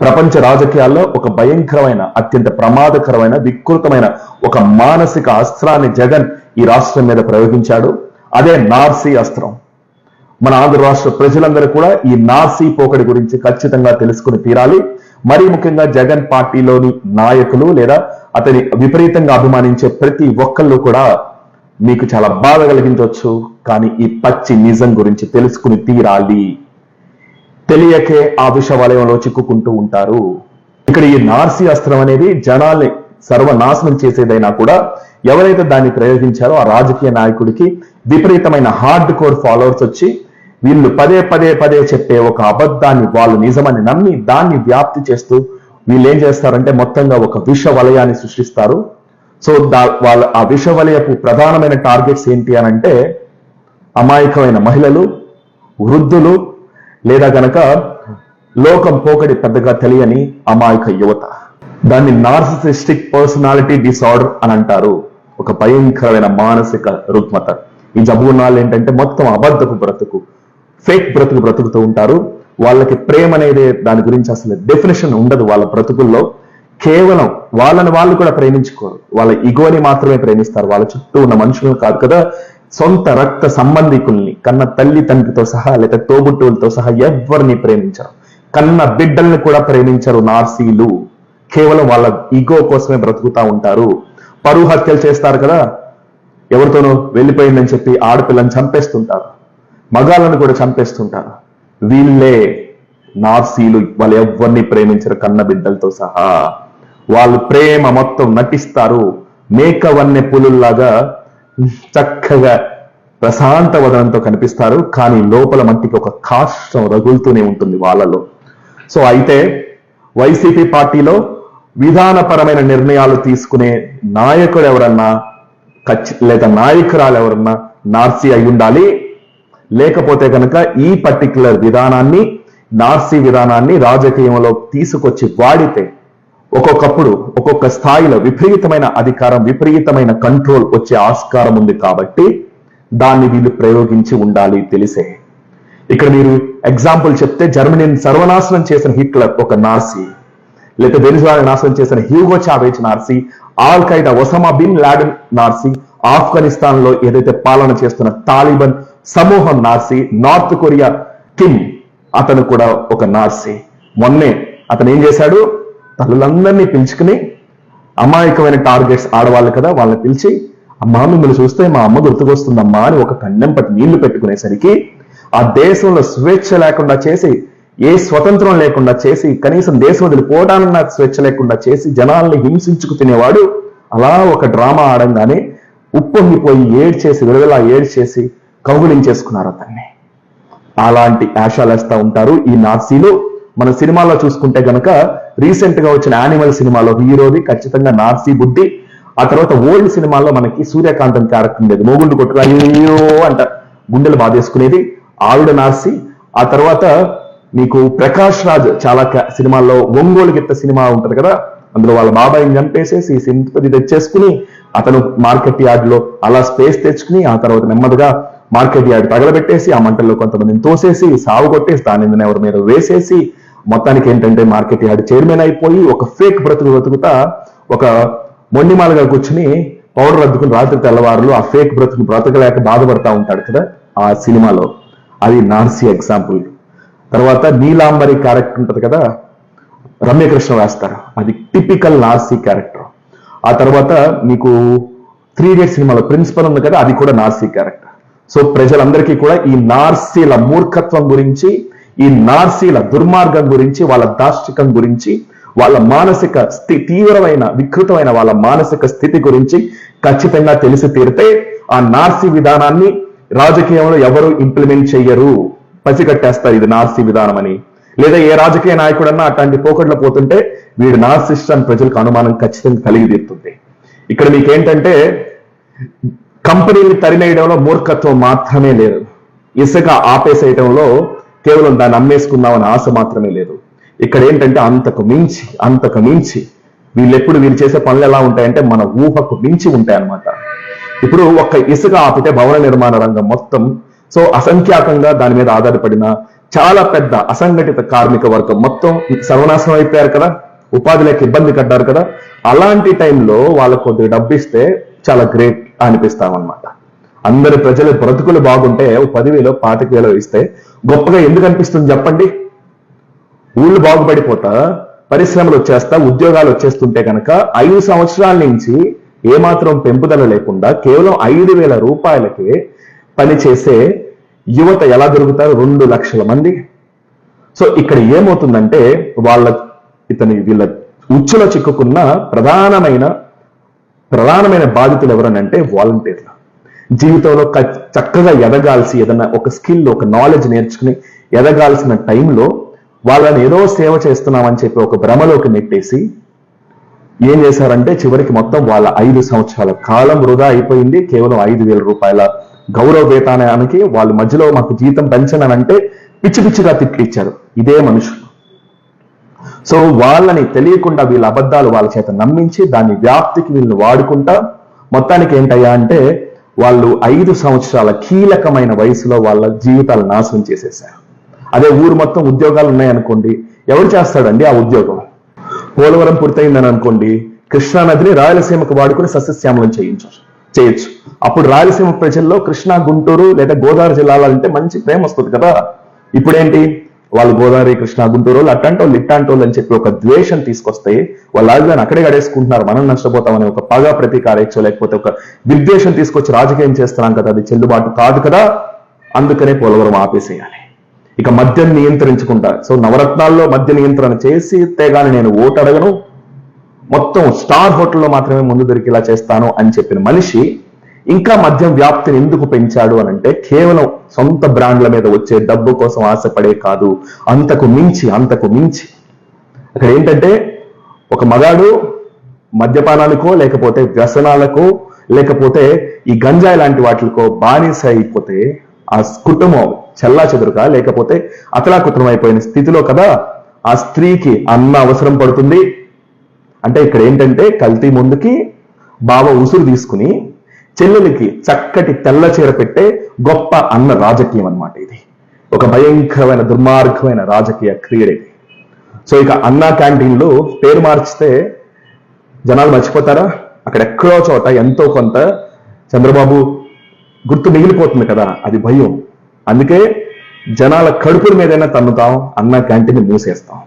ప్రపంచ రాజకీయాల్లో ఒక భయంకరమైన అత్యంత ప్రమాదకరమైన వికృతమైన ఒక మానసిక అస్త్రాన్ని జగన్ ఈ రాష్ట్రం మీద ప్రయోగించాడు. అదే నార్సీ అస్త్రం. మన ఆంధ్ర రాష్ట్ర ప్రజలందరూ కూడా ఈ నార్సీ పోకడి గురించి ఖచ్చితంగా తెలుసుకుని తీరాలి. మరీ ముఖ్యంగా జగన్ పార్టీలోని నాయకులు లేదా అతని విపరీతంగా అభిమానించే ప్రతి ఒక్కళ్ళు కూడా మీకు చాలా బాధ కలిగించవచ్చు. కానీ ఈ పచ్చి నిజం గురించి తెలుసుకుని తీరాలి. తెలియకే ఆ విష వలయంలో చిక్కుకుంటూ ఉంటారు. ఇక్కడ ఈ నార్సీ అస్త్రం అనేది జనాల్ని సర్వనాశనం చేసేదైనా కూడా ఎవరైతే దాన్ని ప్రయోగించారో ఆ రాజకీయ నాయకుడికి విపరీతమైన హార్డ్ కోర్ ఫాలోవర్స్ వచ్చి వీళ్ళు పదే పదే పదే చెప్పే ఒక అబద్ధాన్ని వాళ్ళు నిజమని నమ్మి దాన్ని వ్యాప్తి చేస్తూ వీళ్ళు ఏం చేస్తారంటే మొత్తంగా ఒక విష వలయాన్ని సృష్టిస్తారు. సో దా వాళ్ళ ఆ విష వలయపు ప్రధానమైన టార్గెట్స్ ఏంటి అని అంటే అమాయకమైన మహిళలు వృద్ధులు లేదా గనక లోకం పోకడి పెద్దగా తెలియని అమాయక యువత. దాన్ని నార్సిసిస్టిక్ పర్సనాలిటీ డిసార్డర్ అని అంటారు. ఒక భయంకరమైన మానసిక రుగ్మత. ఈ జబ్బు ఉన్న వాళ్ళు ఏంటంటే మొత్తం అబద్ధపు బ్రతుకు. ఫేక్ బ్రతుకు బ్రతుకుతూ ఉంటారు. వాళ్ళకి ప్రేమ అనేది దాని గురించి అసలు డెఫినేషన్ ఉండదు వాళ్ళ బ్రతుకుల్లో. కేవలం వాళ్ళని వాళ్ళు కూడా ప్రేమించుకోరు. వాళ్ళ ఇగోని మాత్రమే ప్రేమిస్తారు. వాళ్ళ చుట్టూ ఉన్న మనుషులను కాదు కదా సొంత రక్త సంబంధికుల్ని కన్న తల్లి తండ్రితో సహా లేక తోబుట్టువులతో సహా ఎవరిని ప్రేమించరు. కన్న బిడ్డల్ని కూడా ప్రేమించరు నార్సీలు. కేవలం వాళ్ళ ఈగో కోసమే బ్రతుకుతా ఉంటారు. పరువు హత్యలు చేస్తారు కదా? ఎవరితోనో వెళ్ళిపోయిందని చెప్పి ఆడపిల్లని చంపేస్తుంటారు. మగాళ్ళను కూడా చంపేస్తుంటారు. వీళ్ళే నార్సీలు వాళ్ళు ఎవరిని ప్రేమించరు కన్న బిడ్డలతో సహా. వాళ్ళు ప్రేమ మొత్తం నటిస్తారు. మేకవన్నె పులుల్లాగా చక్కగా ప్రశాంత వదనంతో కనిపిస్తారు. కానీ లోపల మట్టికి ఒక కాష్టం రగులుతూనే ఉంటుంది వాళ్ళలో. సో అయితే వైసీపీ పార్టీలో విధానపరమైన నిర్ణయాలు తీసుకునే నాయకుడు ఎవరన్నా ఖచ్చి లేదా నాయకురాలు ఎవరన్నా నార్సీ అయి ఉండాలి. లేకపోతే కనుక ఈ పర్టికులర్ విధానాన్ని నార్సీ విధానాన్ని రాజకీయంలో తీసుకొచ్చి వాడితే ఒక్కొక్కప్పుడు ఒక్కొక్క స్థాయిలో విపరీతమైన అధికారం విపరీతమైన కంట్రోల్ వచ్చే ఆస్కారం ఉంది కాబట్టి దాన్ని వీళ్ళు ప్రయోగించి ఉండాలి తెలిసే. ఇక్కడ మీరు ఎగ్జాంపుల్ చెప్తే జర్మనీని సర్వనాశనం చేసిన హిట్లర్ ఒక నార్సీ. లేదా వెనిజులాని నాశనం చేసిన Hugo Chavez Narsee Al Qaeda Osama bin Laden Narsee ఆఫ్ఘనిస్తాన్లో ఏదైతే పాలన చేస్తున్న తాలిబన్ సమూహం నార్సీ నార్త్ కొరియా కిమ్ అతను కూడా ఒక నార్సీ. మొన్నే అతను ఏం చేశాడు? తల్లులందరినీ పిలుచుకుని అమాయకమైన టార్గెట్స్ ఆడవాళ్ళు కదా వాళ్ళని పిలిచి అమ్మా మిమ్మల్ని చూస్తే మా అమ్మ గుర్తుకొస్తుందమ్మా అని ఒక కన్నెంపటి పట్టి నీళ్ళు పెట్టుకునేసరికి ఆ దేశంలో స్వేచ్ఛ లేకుండా చేసి ఏ స్వతంత్రం లేకుండా చేసి కనీసం దేశం వదిలిపోవడానన్న స్వేచ్ఛ లేకుండా చేసి జనాల్ని హింసించుకు తినేవాడు అలా ఒక డ్రామా ఆడంగానే ఉప్పొంగిపోయి ఏడ్చేసి విడుదల ఏడ్చేసి కౌగులించేసుకున్నారు అతన్ని. అలాంటి వేస్తా ఉంటారు ఈ నార్సీలు మన సినిమాలో చూసుకుంటే గనక రీసెంట్గా వచ్చిన యానిమల్ సినిమాలో హీరోది ఖచ్చితంగా నార్సీ బుద్ధి. ఆ తర్వాత ఓల్డ్ సినిమాలో మనకి సూర్యకాంతం క్యారెక్టర్ ఉండేది. మోగుండు కొట్టుకు అయ్యో అంట గుండెలు బాధేసుకునేది ఆవిడ నార్సీ. ఆ తర్వాత మీకు ప్రకాష్ రాజ్ చాలా సినిమాల్లో ఒంగోలు గిత్త సినిమా ఉంటది కదా? అందులో వాళ్ళ బాబాయిని చంపేసేసి సింపతి తెచ్చేసుకుని అతను మార్కెట్ యార్డ్లో అలా స్పేస్ తెచ్చుకుని ఆ తర్వాత నెమ్మదిగా మార్కెట్ యార్డ్ తగలబెట్టేసి ఆ మంటల్లో కొంతమందిని తోసేసి సాగు కొట్టేసి దాని ఎవరి మీద వేసేసి మొత్తానికి ఏంటంటే మార్కెట్ యార్డ్ చైర్మన్ అయిపోయి ఒక ఫేక్ బ్రతుకు బ్రతుకుతా ఒక మొండిమాలగా కూర్చుని పౌడర్ అద్దుకుని రాత్రి తెల్లవారులు ఆ ఫేక్ బ్రతుకు బ్రతకలేక బాధపడతా ఉంటాడు కదా ఆ సినిమాలో. అది నార్సీ ఎగ్జాంపుల్. తర్వాత నీలాంబరి క్యారెక్టర్ ఉంటుంది కదా రమ్యకృష్ణ వేస్తారు. అది టిపికల్ నార్సీ క్యారెక్టర్. ఆ తర్వాత మీకు త్రీ ఇడియట్ సినిమాలో ప్రిన్సిపల్ ఉంది కదా అది కూడా నార్సీ క్యారెక్టర్. సో ప్రజలందరికీ కూడా ఈ నార్సీల మూర్ఖత్వం గురించి ఈ నార్సీల దుర్మార్గం గురించి వాళ్ళ దాష్టికం గురించి వాళ్ళ మానసిక స్థి తీవ్రమైన వికృతమైన వాళ్ళ మానసిక స్థితి గురించి ఖచ్చితంగా తెలిసి తీరితే ఆ నార్సీ విధానాన్ని రాజకీయంలో ఎవరు ఇంప్లిమెంట్ చెయ్యరు. పసిగట్టేస్తారు ఇది నార్సీ విధానం అని. లేదా ఏ రాజకీయ నాయకుడన్నా అట్లాంటి పోకడ్లో పోతుంటే వీడు నార్సిస్ట్ అని ప్రజలకు అనుమానం ఖచ్చితంగా కలిగి తీరుతుంది. ఇక్కడ మీకేంటంటే కంపెనీని తరిమేయడంలో మూర్ఖత్వం మాత్రమే లేదు. ఇసుక ఆపేసేయడంలో కేవలం దాన్ని అమ్మేసుకుందామని ఆశ మాత్రమే లేదు. ఇక్కడ ఏంటంటే అంతకు మించి అంతకు మించి వీళ్ళెప్పుడు వీళ్ళు చేసే పనులు ఎలా ఉంటాయంటే మన ఊహకు మించి ఉంటాయన్నమాట. ఇప్పుడు ఒక్క ఇసుక ఆపితే భవన నిర్మాణ రంగం మొత్తం. సో అసంఖ్యాకంగా దాని మీద ఆధారపడిన చాలా పెద్ద అసంఘటిత కార్మిక వర్గం మొత్తం సర్వనాశనం అయిపోయారు కదా. ఉపాధి లేక ఇబ్బంది పడ్డారు కదా. అలాంటి టైంలో వాళ్ళకు కొద్దిగా డబ్బు ఇస్తే చాలా గ్రేట్ అనిపిస్తామన్నమాట. అందరి ప్రజల బ్రతుకులు బాగుంటే పదివేలో పాతిక వేలో ఇస్తే గొప్పగా ఎందుకు అనిపిస్తుంది చెప్పండి? ఊళ్ళు బాగుపడిపోతా పరిశ్రమలు వచ్చేస్తా ఉద్యోగాలు వచ్చేస్తుంటే కనుక ఐదు సంవత్సరాల నుంచి ఏమాత్రం పెంపుదల లేకుండా కేవలం ఐదు వేల రూపాయలకే పనిచేసే యువత ఎలా దొరుకుతారు? రెండు లక్షల మంది. సో ఇక్కడ ఏమవుతుందంటే వాళ్ళ ఇతని వీళ్ళ ఉచ్చులో చిక్కుకున్న ప్రధానమైన ప్రధానమైన బాధితులు ఎవరనంటే వాలంటీర్లు. జీవితంలో చక్కగా ఎదగాల్సి ఏదైనా ఒక స్కిల్ ఒక నాలెడ్జ్ నేర్చుకుని ఎదగాల్సిన టైంలో వాళ్ళని ఏదో సేవ చేస్తున్నామని చెప్పి ఒక భ్రమలోకి నెట్టేసి ఏం చేశారంటే చివరికి మొత్తం వాళ్ళ ఐదు సంవత్సరాల కాలం వృధా అయిపోయింది. కేవలం ఐదు వేల రూపాయల గౌరవ వేతనానికి వాళ్ళ మధ్యలో మాకు జీతం పెంచననంటే పిచ్చి పిచ్చిగా తిట్టిచ్చారు. ఇదే మనుషులు. సో వాళ్ళని తెలియకుండా వీళ్ళ అబద్ధాలు వాళ్ళ చేత నమ్మించి దాని వ్యాప్తికి వీళ్ళని వాడుకుంటా మొత్తానికి ఏంటయ్యా అంటే వాళ్ళు ఐదు సంవత్సరాల కీలకమైన వయసులో వాళ్ళ జీవితాలు నాశనం చేసేసారు అదే ఊరు మొత్తం ఉద్యోగాలు ఉన్నాయనుకోండి ఎవరు చేస్తాడండి ఆ ఉద్యోగం? పోలవరం పూర్తయిందని అనుకోండి కృష్ణా నదిని రాయలసీమకు వాడుకుని సస్యశ్యామలం చేయించు చేయొచ్చు. అప్పుడు రాయలసీమ ప్రజల్లో కృష్ణా గుంటూరు లేదా గోదావరి జిల్లాలంటే మంచి ప్రేమ వస్తుంది కదా. ఇప్పుడేంటి? వాళ్ళు గోదావరి కృష్ణ గుంటూరు వాళ్ళు అట్టంటి వాళ్ళు వాళ్ళు అని చెప్పి ఒక ద్వేషం తీసుకొస్తే వాళ్ళు రాజధాని అక్కడే గడేసుకుంటున్నారు. మనం నష్టపోతామని ఒక పగ ప్రతీకారేచ్చో లేకపోతే ఒక విద్వేషం తీసుకొచ్చి రాజకీయం చేస్తున్నాం కదా అది చెల్లుబాటు కాదు కదా అందుకనే పోలవరం ఆపేసేయాలి. ఇక మద్యం నియంత్రించుకుంటా సో నవరత్నాల్లో మద్య నియంత్రణ చేసి తేగాని నేను ఓటు అడగను. మొత్తం స్టార్ హోటల్లో మాత్రమే ముందు దొరికేలా చేస్తాను అని చెప్పిన మనిషి ఇంకా మద్యం వ్యాప్తిని ఎందుకు పెంచాడు అని అంటే కేవలం సొంత బ్రాండ్ల మీద వచ్చే డబ్బు కోసం ఆశపడే కాదు. అంతకు మించి అంతకు మించి. అక్కడ ఏంటంటే ఒక మగాడు మద్యపానానికో లేకపోతే వ్యసనాలకో లేకపోతే ఈ గంజాయి లాంటి వాటికో బానిస అయిపోతే ఆ కుటుంబం చెల్లా చెదురుగా లేకపోతే అతలాకుతలం అయిపోయిన స్థితిలో కదా ఆ స్త్రీకి అన్న అవసరం పడుతుంది. అంటే ఇక్కడ ఏంటంటే కల్తీ ముందుకి బావ ఉసురు తీసుకుని చెల్లెలికి చక్కటి తెల్ల చీర పెట్టే గొప్ప అన్న రాజకీయం అన్నమాట ఇది. ఒక భయంకరమైన దుర్మార్గమైన రాజకీయ క్రీడ ఇది. సో ఇక అన్నా క్యాంటీన్లో పేరు మార్చితే జనాలు మర్చిపోతారా? అక్కడ ఎక్కడో చోట ఎంతో కొంత చంద్రబాబు గుర్తు మిగిలిపోతుంది కదా అది భయం. అందుకే జనాల కడుపుల మీదైనా తన్నుతాం అన్న క్యాంటీన్ మూసేస్తాం.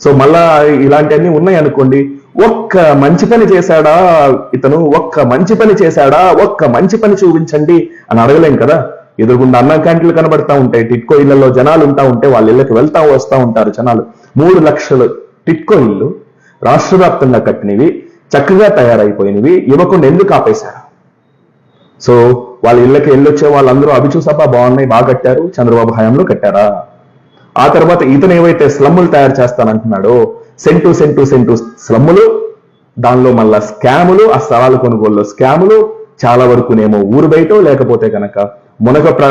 సో మళ్ళా ఇలాంటివన్నీ ఉన్నాయి అనుకోండి ఒక్క మంచి పని చేశాడా ఇతను? ఒక్క మంచి పని చేశాడా? ఒక్క మంచి పని చూపించండి అని అడగలేం కదా? ఎదురుగుండా అన్నం క్యాంటీన్లు కనబడతా ఉంటాయి. టిట్కో ఇళ్ళలో జనాలు ఉంటా ఉంటే వాళ్ళ ఇళ్ళకి వెళ్తా వస్తా ఉంటారు జనాలు. మూడు లక్షలు టిట్కో ఇల్లు రాష్ట్ర వ్యాప్తంగా కట్టినవి చక్కగా తయారైపోయినవి ఇవ్వకుండా ఎందుకు ఆపేశారు? సో వాళ్ళ ఇళ్ళకి వెళ్ళొచ్చే వాళ్ళందరూ అవి చూసాపా బాగున్నాయి బాగా కట్టారు. చంద్రబాబు హయాంలో కట్టారా? ఆ తర్వాత ఇతను ఏవైతే స్లమ్ములు తయారు చేస్తానంటున్నాడో సెంటు సెంటు సెంటు స్లమ్ములు దానిలో మళ్ళా స్కాములు ఆ స్థలాలు కొనుగోలులో స్కాములు చాలా వరకునేమో ఊరు బయట లేకపోతే కనుక మునక ప్ర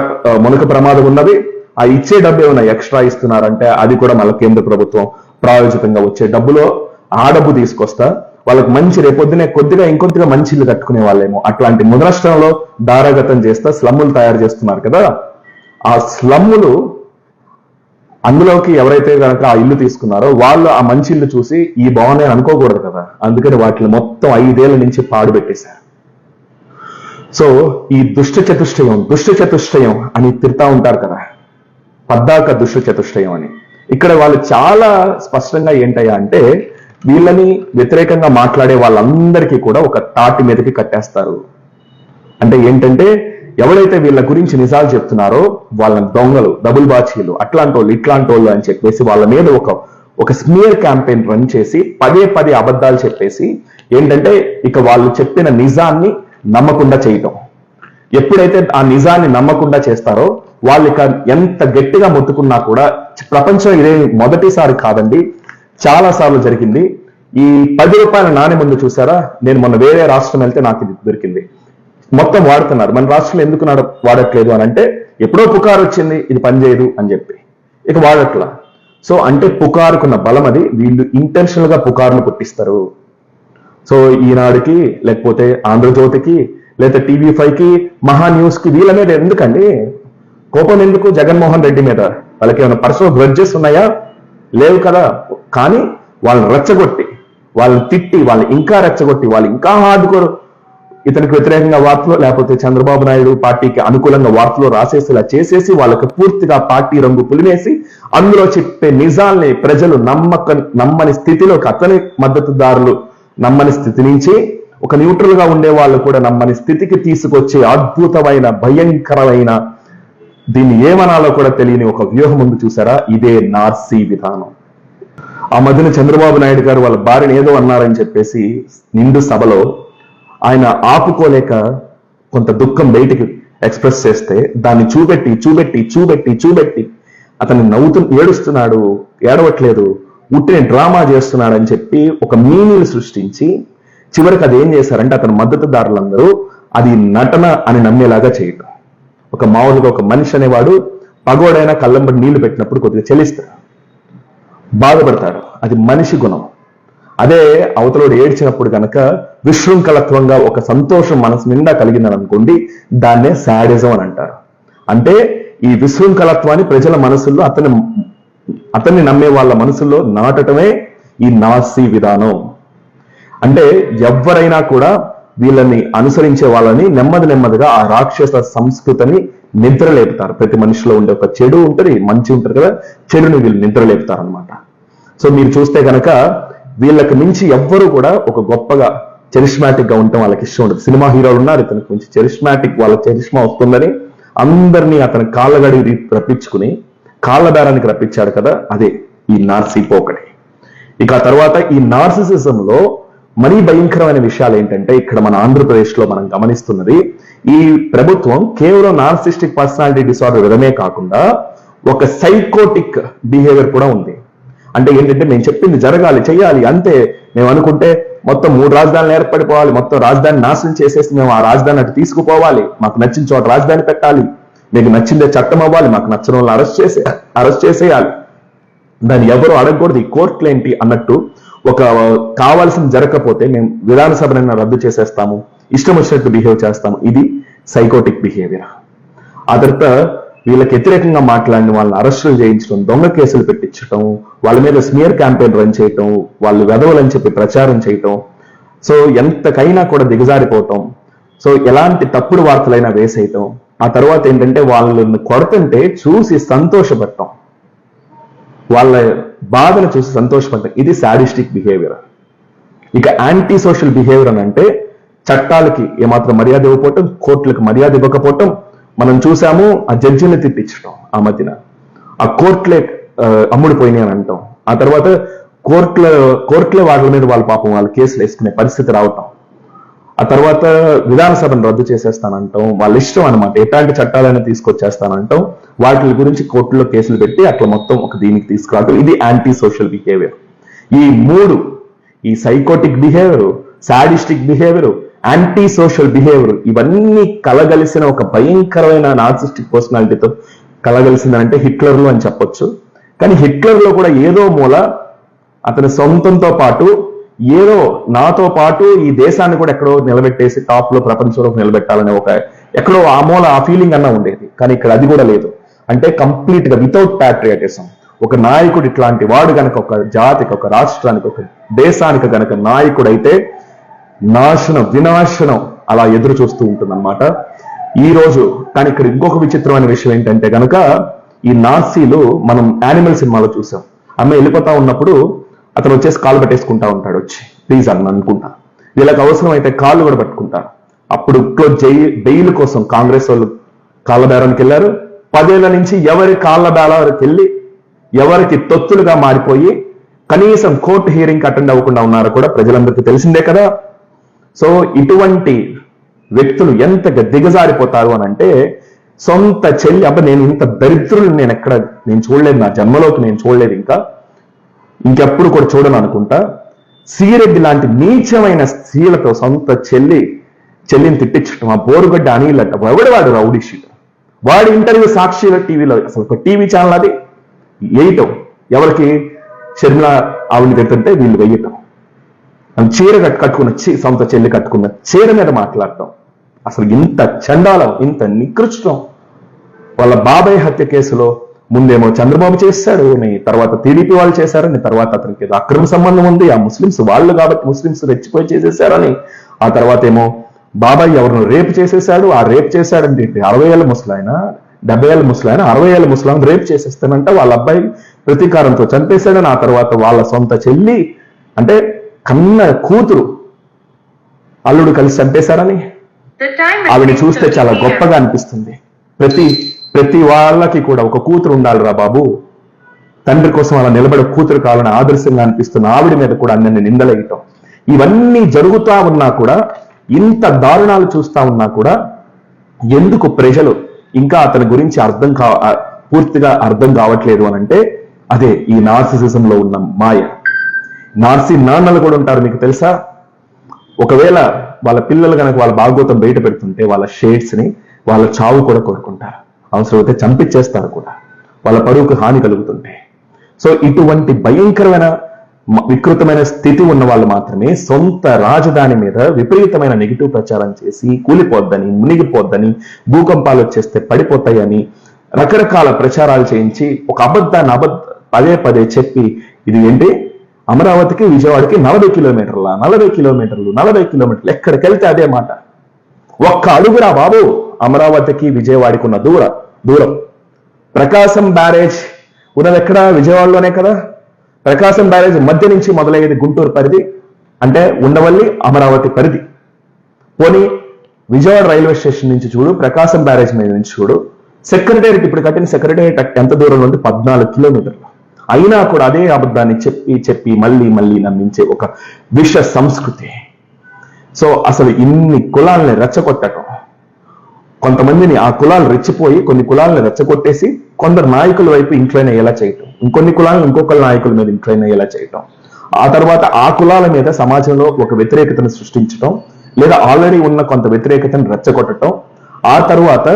మునక ప్రమాదం ఉన్నది ఆ ఇచ్చే డబ్బు ఏమైనా ఎక్స్ట్రా ఇస్తున్నారంటే అది కూడా మళ్ళీ కేంద్ర ప్రభుత్వం ప్రాయోజితంగా వచ్చే డబ్బులో ఆ డబ్బు తీసుకొస్తా. వాళ్ళకి మంచి రేపొద్దునే కొద్దిగా ఇంకొద్దిగా మంచి ఇల్లు కట్టుకునే వాళ్ళేమో. అట్లాంటి ముద్రాష్ట్రంలో దారాగతం చేస్తా స్లమ్ములు తయారు చేస్తున్నారు కదా. ఆ స్లమ్ములు అందులోకి ఎవరైతే కనుక ఆ ఇల్లు తీసుకున్నారో వాళ్ళు ఆ మంచి ఇల్లు చూసి ఈ బాగున్నాయి అనుకోకూడదు కదా. అందుకని వాటిని మొత్తం ఐదేళ్ళ నుంచి పాడు పెట్టేశారు సో ఈ దుష్ట చతుష్టయం దుష్ట చతుష్టయం అని తిడతా ఉంటారు కదా. పద్దాక దుష్ట చతుష్టయం అని. ఇక్కడ వాళ్ళు చాలా స్పష్టంగా ఏంటయ్యా అంటే వీళ్ళని వ్యతిరేకంగా మాట్లాడే వాళ్ళందరికీ కూడా ఒక తాటి మీదకి కట్టేస్తారు. అంటే ఏంటంటే ఎవరైతే వీళ్ళ గురించి నిజాలు చెప్తున్నారో వాళ్ళని దొంగలు డబుల్ బాచీలు అట్లాంటి వాళ్ళు ఇట్లాంటి వాళ్ళు అని చెప్పేసి వాళ్ళ మీద ఒక ఒక స్మియర్ క్యాంపెయిన్ రన్ చేసి పదే పదే అబద్ధాలు చెప్పేసి ఏంటంటే ఇక వాళ్ళు చెప్పిన నిజాన్ని నమ్మకుండా చేయటం. ఎప్పుడైతే ఆ నిజాన్ని నమ్మకుండా చేస్తారో వాళ్ళు ఇక ఎంత గట్టిగా మొత్తుకున్నా కూడా ప్రపంచం ఇదే మొదటిసారి కాదండి చాలా సార్లు జరిగింది. ఈ పది రూపాయల నాణ్యం ముందు చూసారా? నేను మొన్న వేరే రాష్ట్రం వెళ్తే నాకు ఇది దొరికింది. మొత్తం వాడుతున్నారు. మన రాష్ట్రంలో ఎందుకు వాడట్లేదు అని అంటే ఎప్పుడో పుకారు వచ్చింది ఇది పనిచేయదు అని చెప్పి. ఇక వాడట్లా. సో అంటే పుకారుకున్న బలం అది వీళ్ళు ఇంటెన్షనల్గా పుకారును పుట్టిస్తారు. సో ఈనాడుకి లేకపోతే ఆంధ్రజ్యోతికి లేదా టీవీ ఫైవ్కి మహా న్యూస్కి వీళ్ళ మీద ఎందుకండి? కోపం ఎందుకు? జగన్మోహన్ రెడ్డి మీద. వాళ్ళకి ఏమైనా పర్సనల్ గ్రడ్జెస్ ఉన్నాయా? లేవు కదా. కానీ వాళ్ళని రెచ్చగొట్టి వాళ్ళని తిట్టి వాళ్ళని ఇంకా రెచ్చగొట్టి వాళ్ళు ఇంకా హార్డ్ కోరు ఇతనికి వ్యతిరేకంగా వార్తలు లేకపోతే చంద్రబాబు నాయుడు పార్టీకి అనుకూలంగా వార్తలు రాసేసేలా చేసేసి వాళ్ళకి పూర్తిగా పార్టీ రంగు పులిమేసి అందులో చెప్పే నిజాల్ని ప్రజలు నమ్మక నమ్మని స్థితిలోకి అతని మద్దతుదారులు నమ్మని స్థితి నుంచి ఒక న్యూట్రల్గా ఉండే వాళ్ళు కూడా నమ్మని స్థితికి తీసుకొచ్చే అద్భుతమైన భయంకరమైన దీన్ని ఏమనాలో కూడా తెలియని ఒక వ్యూహం ముందు చూసారా? ఇదే నార్సీ విధానం. ఆ మధ్యన చంద్రబాబు నాయుడు గారు వాళ్ళ భార్యను ఏదో అన్నారని చెప్పేసి నిండు సభలో ఆయన ఆపుకోలేక కొంత దుఃఖం బయటికి ఎక్స్ప్రెస్ చేస్తే దాన్ని చూపెట్టి చూపెట్టి చూపెట్టి చూపెట్టి అతన్ని నవ్వుతూ ఏడుస్తున్నాడు ఏడవట్లేదు ఉట్టిన డ్రామా చేస్తున్నాడు అని చెప్పి ఒక మీనింగ్ సృష్టించి చివరికి అది ఏం చేశారంటే అతని మద్దతుదారులందరూ అది నటన అని నమ్మేలాగా చేయటం. ఒక మామూలుగా ఒక మనిషి అనేవాడు పగోడైనా కళ్ళంబడి నీళ్ళు పెట్టినప్పుడు కొద్దిగా చెలిస్తాడు బాధపడతాడు అది మనిషి గుణం. అదే అవతలోడు ఏడ్చినప్పుడు కనుక విశృంఖలత్వంగా ఒక సంతోషం మనసు నిండా కలిగిందని అనుకోండి దాన్నే శాడిజం అని అంటారు. అంటే ఈ విశృంఖలత్వాన్ని ప్రజల మనసుల్లో అతని అతన్ని నమ్మే వాళ్ళ మనసుల్లో నాటటమే ఈ నాసి విధానం. అంటే ఎవరైనా కూడా వీళ్ళని అనుసరించే వాళ్ళని నెమ్మది నెమ్మదిగా ఆ రాక్షస సంస్కృతిని నిద్రలేపుతారు. ప్రతి మనిషిలో ఉండే ఒక చెడు ఉంటుంది మంచి ఉంటుంది కదా చెడుని వీళ్ళు నిద్రలేపుతారు అనమాట సో మీరు చూస్తే కనుక వీళ్ళకి మించి ఎవ్వరు కూడా ఒక గొప్పగా చెరిస్మాటిక్గా ఉండటం వాళ్ళకి ఇష్టం ఉండదు. సినిమా హీరోలు ఉన్నారు ఇతనికి మించి. చెరిస్మాటిక్ వాళ్ళ చెరిస్మా వస్తుందని అందరినీ అతని కాళ్ళగడి రప్పించుకుని కాళ్ళ బేరానికి రప్పించాడు కదా అదే ఈ నార్సిపో ఒకటి. ఇక ఆ తర్వాత ఈ నార్సిసిజంలో మరీ భయంకరమైన విషయాలు ఏంటంటే ఇక్కడ మన ఆంధ్రప్రదేశ్లో మనం గమనిస్తున్నది ఈ ప్రభుత్వం కేవలం నార్సిస్టిక్ పర్సనాలిటీ డిసార్డర్ విధమే కాకుండా ఒక సైకోటిక్ బిహేవియర్ కూడా ఉంది. అంటే ఏంటంటే మేము చెప్పింది జరగాలి చేయాలి అంతే. మేము అనుకుంటే మొత్తం మూడు రాజధానులు ఏర్పడిపోవాలి మొత్తం రాజధాని నాశనం చేసేసి మేము ఆ రాజధాని అటు తీసుకుపోవాలి. మాకు నచ్చిన చోట రాజధాని పెట్టాలి. మీకు నచ్చిందే చట్టం అవ్వాలి మాకు నచ్చిన వాళ్ళని అరెస్ట్ చేసే అరెస్ట్ చేసేయాలి. దాన్ని ఎవరు అడగకూడదు. ఈ కోర్టులు ఏంటి అన్నట్టు ఒక కావాల్సిన జరగకపోతే మేము విధానసభనైనా రద్దు చేసేస్తాము. ఇష్టం వచ్చినట్టు బిహేవ్ చేస్తాము. ఇది సైకోటిక్ బిహేవియర్. ఆ తర్వాత వీళ్ళకి వ్యతిరేకంగా మాట్లాడిన వాళ్ళని అరెస్టులు చేయించడం దొంగ కేసులు పెట్టించడం వాళ్ళ మీద స్మియర్ క్యాంపెయిన్ రన్ చేయటం వాళ్ళు వెదవలని చెప్పి ప్రచారం చేయటం. సో ఎంతకైనా కూడా దిగజారిపోవటం సో ఎలాంటి తప్పుడు వార్తలైనా వేసేయటం. ఆ తర్వాత ఏంటంటే వాళ్ళని కొడుతుంటే చూసి సంతోషపడటం వాళ్ళ బాధను చూసి సంతోషపడటం ఇది సాడిస్టిక్ బిహేవియర్ ఇక యాంటీ సోషల్ బిహేవియర్ అని అంటే చట్టాలకి ఏమాత్రం మర్యాద ఇవ్వకపోవటం కోర్టులకు మర్యాద ఇవ్వకపోవటం మనం చూసాము ఆ జడ్జిని తిట్టించడం ఆ మధ్యన. ఆ కోర్టులే అమ్ముడు పోయినాయి అని అంటాం. ఆ తర్వాత కోర్టుల కోర్టులే వాళ్ళ మీద వాళ్ళ పాపం వాళ్ళ కేసులు వేసుకునే పరిస్థితి రావటం. ఆ తర్వాత విధానసభను రద్దు చేసేస్తానంటాం వాళ్ళ ఇష్టం అనమాట ఎట్లాంటి చట్టాలైనా తీసుకొచ్చేస్తానంటాం వాటి గురించి కోర్టులో కేసులు పెట్టి అట్లా మొత్తం ఒక దీనికి తీసుకురావడం ఇది యాంటీ సోషల్ బిహేవియర్ ఈ మూడు ఈ psychotic behaviour sadistic behaviour anti social behaviour ఇవన్నీ కలగలిసిన ఒక భయంకరమైన నార్సిస్టిక్ పర్సనాలిటీతో కలగలిసిందంటే హిట్లర్లు అని చెప్పొచ్చు. కానీ హిట్లర్లో కూడా ఏదో మూల అతని సొంతంతో పాటు ఏదో నాతో పాటు ఈ దేశాన్ని కూడా ఎక్కడో నిలబెట్టేసి టాప్లో ప్రపంచంలో నిలబెట్టాలనే ఒక ఎక్కడో ఆ మూల ఆ ఫీలింగ్ అన్న ఉండేది. కానీ ఇక్కడ అది కూడా లేదు. అంటే కంప్లీట్గా వితౌట్ ప్యాట్రియాటిజం ఒక నాయకుడు ఇట్లాంటి వాడు గనక ఒక జాతికి ఒక రాష్ట్రానికి ఒక దేశానికి గనక నాయకుడు అయితే నాశనం వినాశనం అలా ఎదురు చూస్తూ ఉంటుందన్నమాట. ఈ రోజు కానీ ఇక్కడ ఇంకొక విచిత్రమైన విషయం ఏంటంటే కనుక ఈ నాసీలు మనం యానిమల్ సినిమాలో చూసాం. అమ్మ వెళ్ళిపోతా ఉన్నప్పుడు అతను వచ్చేసి కాలు పట్టేసుకుంటా ఉంటాడు వచ్చి. ప్లీజ్ అన్న అనుకుంటా. వీళ్ళకి అవసరం అయితే కాళ్ళు కూడా పట్టుకుంటారు అప్పుడు ఇంట్లో జై బెయిల్ కోసం కాంగ్రెస్ వాళ్ళు కాళ్ళ బేరానికి వెళ్ళారు. పదేళ్ళ నుంచి ఎవరి కాళ్ళ బేరానికి వెళ్ళి ఎవరికి తొత్తులుగా మారిపోయి కనీసం కోర్టు హియరింగ్ అటెండ్ అవ్వకుండా ఉన్నారో కూడా ప్రజలందరికీ తెలిసిందే కదా. సో ఇటువంటి వ్యక్తులు ఎంతగా దిగజారిపోతారు అని అంటే సొంత చెల్లి అబ్బా నేను ఇంత దరిద్రులు నేను ఎక్కడ నేను చూడలేదు నా జన్మలోకి నేను చూడలేదు ఇంకా. ఇంకెప్పుడు కూడా చూడను అనుకుంటా. సిగిరెడ్డి లాంటి నీచమైన స్త్రీలతో సొంత చెల్లి చెల్లిని తిట్టించడం ఆ బోరుగడ్డ అనిలట ఎవడు వాడు రౌడీ షీట్? వాడి ఇంటర్వ్యూ సాక్షిగా టీవీలో అసలు ఒక టీవీ ఛానల్ అది? వేయటం ఎవరికి? షర్మిల ఆవిడ తిడుతుంటే వీళ్ళు వెయ్యటం. చీర కట్టు కట్టుకున్న సొంత చెల్లి కట్టుకున్న చీర మీద మాట్లాడటం అసలు ఇంత చండాలం ఇంత నికృష్టం వాళ్ళ బాబాయ్ హత్య కేసులో ముందేమో చంద్రబాబు చేశాడు తర్వాత టీడీపీ వాళ్ళు చేశారని తర్వాత అతనికి ఏదో అక్రమ సంబంధం ఉంది ఆ ముస్లిమ్స్ వాళ్ళు కాబట్టి ముస్లిమ్స్ రెచ్చిపోయి చేసేసారని ఆ తర్వాత ఏమో బాబాయ్ ఎవరిని రేపు చేసేసాడు ఆ రేప్ చేశాడంటే ఏంటి? అరవై ఏళ్ళ ముసలాయన డెబ్బై ఏళ్ళ ముసలాయన అరవై ఏళ్ళ ముసలాం రేప్ చేసేస్తానంట వాళ్ళ అబ్బాయి ప్రతీకారంతో చంపేశాడని ఆ తర్వాత వాళ్ళ సొంత చెల్లి అంటే కన్న కూతురు అల్లుడు కలిసి చంపేశారని? ఆవిడ చూస్తే 8:30 చాలా. గొప్పగా అనిపిస్తుంది. ప్రతి ప్రతి వాళ్ళకి కూడా ఒక కూతురు ఉండాలిరా బాబు. తండ్రి కోసం అలా నిలబడే కూతురు కావాలని ఆదర్శంగా అనిపిస్తున్న ఆవిడ మీద కూడా అన్ని నిందలేయటం. ఇవన్నీ జరుగుతా ఉన్నా కూడా ఇంత దారుణాలు చూస్తా ఉన్నా కూడా ఎందుకు ప్రజలు ఇంకా అతని గురించి అర్థం కా పూర్తిగా అర్థం కావట్లేదు అని అంటే అదే ఈ narcissism లో ఉన్న మాయ. నార్సీ నాన్నలు కూడా ఉంటారు మీకు తెలుసా? ఒకవేళ వాళ్ళ పిల్లలు కనుక వాళ్ళ భాగవతం బయట పెడుతుంటే వాళ్ళ షేడ్స్ని వాళ్ళ చావు కూడా కోరుకుంటారు. అవసరమైతే చంపించేస్తారు కూడా. వాళ్ళ పరువుకు హాని కలుగుతుంటే. సో ఇటువంటి భయంకరమైన వికృతమైన స్థితి ఉన్న వాళ్ళు మాత్రమే సొంత రాజధాని మీద విపరీతమైన నెగిటివ్ ప్రచారం చేసి కూలిపోద్దని మునిగిపోద్దని భూకంపాలు వచ్చేస్తే పడిపోతాయని రకరకాల ప్రచారాలు చేయించి ఒక అబద్ధాన్ని అబద్ధ పదే పదే చెప్పి ఇది ఏంటి? అమరావతికి విజయవాడకి నలభై కిలోమీటర్ల నలభై కిలోమీటర్లు నలభై కిలోమీటర్లు ఎక్కడికి వెళ్తే అదే మాట. ఒక్క అడుగురా బాబు. అమరావతికి విజయవాడకి ఉన్న దూర దూరం. ప్రకాశం బ్యారేజ్ ఉన్నది ఎక్కడ? విజయవాడలోనే కదా. ప్రకాశం బ్యారేజ్ మధ్య నుంచి మొదలయ్యేది గుంటూరు పరిధి అంటే ఉండవల్లి అమరావతి పరిధి. పోనీ విజయవాడ రైల్వే స్టేషన్ నుంచి చూడు ప్రకాశం బ్యారేజ్ మీద నుంచి చూడు. సెక్రటేరియట్ ఇప్పుడు కట్టిన సెక్రటేరియట్ ఎంత దూరంలో ఉంది పద్నాలుగు కిలోమీటర్లు. అయినా కూడా అదే అబద్ధాన్ని చెప్పి చెప్పి మళ్ళీ మళ్ళీ నమ్మించే ఒక విష సంస్కృతి. సో అసలు ఇన్ని కులాలని రెచ్చగొట్టడం కొంతమందిని ఆ కులాలు రెచ్చిపోయి కొన్ని కులాలను రెచ్చగొట్టేసి కొందరు నాయకుల వైపు ఇంక్లైన్ అయ్యేలా చేయటం. ఇంకొన్ని కులాలను ఇంకొకరి నాయకుల మీద ఇంక్లైన్ అయ్యేలా చేయటం. ఆ తర్వాత ఆ కులాల మీద సమాజంలో ఒక వ్యతిరేకతను సృష్టించటం లేదా ఆల్రెడీ ఉన్న కొంత వ్యతిరేకతను రెచ్చగొట్టడం ఆ తర్వాత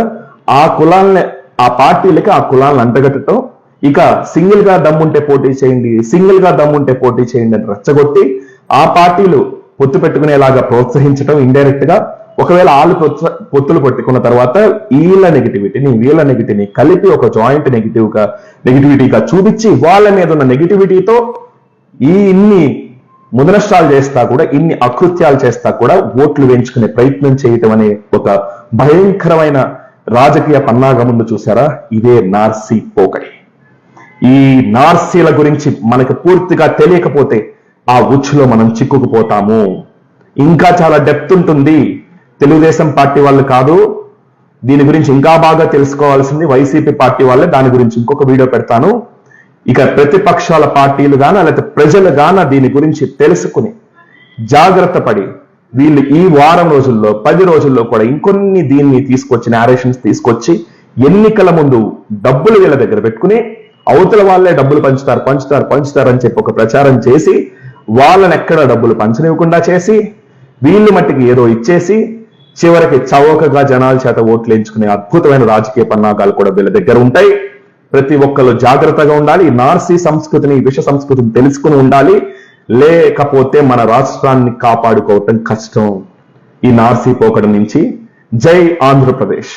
ఆ కులాలని ఆ పార్టీలకి ఆ కులాలను అంటగట్టడం ఇక సింగిల్గా దమ్ముంటే పోటీ చేయండి సింగిల్గా దమ్ముంటే పోటీ చేయండి అని రెచ్చగొట్టి ఆ పార్టీలు పొత్తు పెట్టుకునేలాగా ప్రోత్సహించడం ఇండైరెక్ట్గా ఒకవేళ వాళ్ళు పొత్తులు పెట్టుకున్న తర్వాత వీళ్ళ నెగిటివిటీని వీళ్ళ నెగిటివిటీని కలిపి ఒక జాయింట్ నెగిటివ్గా నెగిటివిటీగా చూపించి వాళ్ళ మీద ఉన్న నెగిటివిటీతో ఈ ఇన్ని ముదనష్టాలు చేస్తా కూడా ఇన్ని అకృత్యాలు చేస్తా కూడా ఓట్లు వేయించుకునే ప్రయత్నం చేయటం అనే ఒక భయంకరమైన రాజకీయ పన్నాగ ముందు చూసారా ఇదే నార్సీ పోకడి. ఈ నార్సీల గురించి మనకు పూర్తిగా తెలియకపోతే ఆ ఉచ్చులో మనం చిక్కుకుపోతాము. ఇంకా చాలా డెప్త్ ఉంటుంది. తెలుగుదేశం పార్టీ వాళ్ళు కాదు దీని గురించి ఇంకా బాగా తెలుసుకోవాల్సింది వైసీపీ పార్టీ వాళ్ళే. దాని గురించి ఇంకొక వీడియో పెడతాను. ఇక ప్రతిపక్షాల పార్టీలు గాన లేకపోతే ప్రజలు గాన దీని గురించి తెలుసుకుని జాగ్రత్త పడి వీళ్ళు ఈ వారం రోజుల్లో పది రోజుల్లో కూడా ఇంకొన్ని దీన్ని తీసుకొచ్చి నేరేషన్స్ తీసుకొచ్చి ఎన్నికల ముందు డబ్బులు వీళ్ళ దగ్గర పెట్టుకుని అవతల వాళ్ళే డబ్బులు పంచుతారు పంచుతారు పంచుతారు అని చెప్పి ఒక ప్రచారం చేసి వాళ్ళని ఎక్కడ డబ్బులు పంచనివ్వకుండా చేసి వీళ్ళు మట్టికి ఏదో ఇచ్చేసి చివరికి చౌకగా జనాల చేత ఓట్లు ఎంచుకునే అద్భుతమైన రాజకీయ పన్నాగాలు కూడా వీళ్ళ దగ్గర ఉంటాయి. ప్రతి ఒక్కరు జాగ్రత్తగా ఉండాలి. నార్సీ సంస్కృతిని విష సంస్కృతిని తెలుసుకుని ఉండాలి. లేకపోతే మన రాష్ట్రాన్ని కాపాడుకోవటం కష్టం. ఈ నార్సీ పోకడం నుంచి జై ఆంధ్రప్రదేశ్.